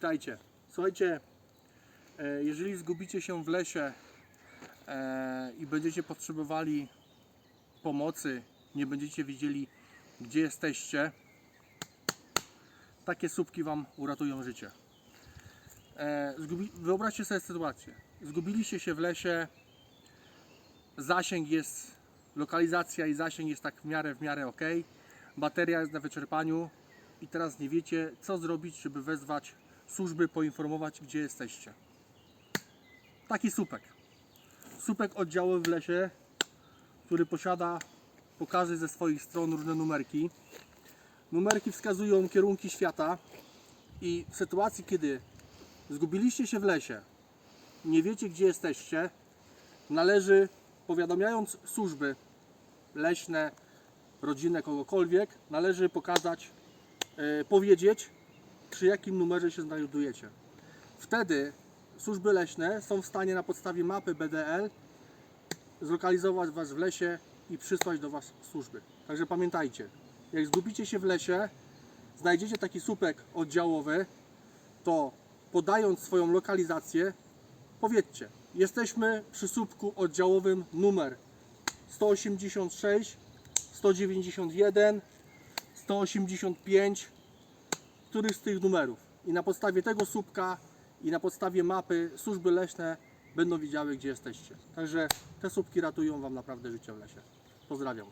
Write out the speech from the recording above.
Witajcie. Słuchajcie, e, jeżeli zgubicie się w lesie e, i będziecie potrzebowali pomocy, nie będziecie wiedzieli, gdzie jesteście, takie słupki Wam uratują życie. E. Wyobraźcie sobie sytuację. Zgubiliście się w lesie, zasięg jest, lokalizacja i zasięg jest tak w miarę, w miarę ok, bateria jest na wyczerpaniu i teraz nie wiecie, co zrobić, żeby wezwać służby, poinformować, gdzie jesteście. Taki słupek. Słupek oddziały w lesie, który posiada, pokaże ze swoich stron różne numerki. Numerki wskazują kierunki świata i w sytuacji, kiedy zgubiliście się w lesie, nie wiecie, gdzie jesteście, należy, powiadamiając służby leśne, rodzinne, kogokolwiek, należy pokazać, e, powiedzieć, przy jakim numerze się znajdujecie. Wtedy służby leśne są w stanie na podstawie mapy BDL zlokalizować Was w lesie i przysłać do Was służby. Także pamiętajcie, jak zgubicie się w lesie, znajdziecie taki słupek oddziałowy, to podając swoją lokalizację, powiedzcie, jesteśmy przy słupku oddziałowym numer 186, 191, 185, któryś z tych numerów. I na podstawie tego słupka i na podstawie mapy służby leśne będą wiedziały, gdzie jesteście. Także te słupki ratują Wam naprawdę życie w lesie. Pozdrawiam.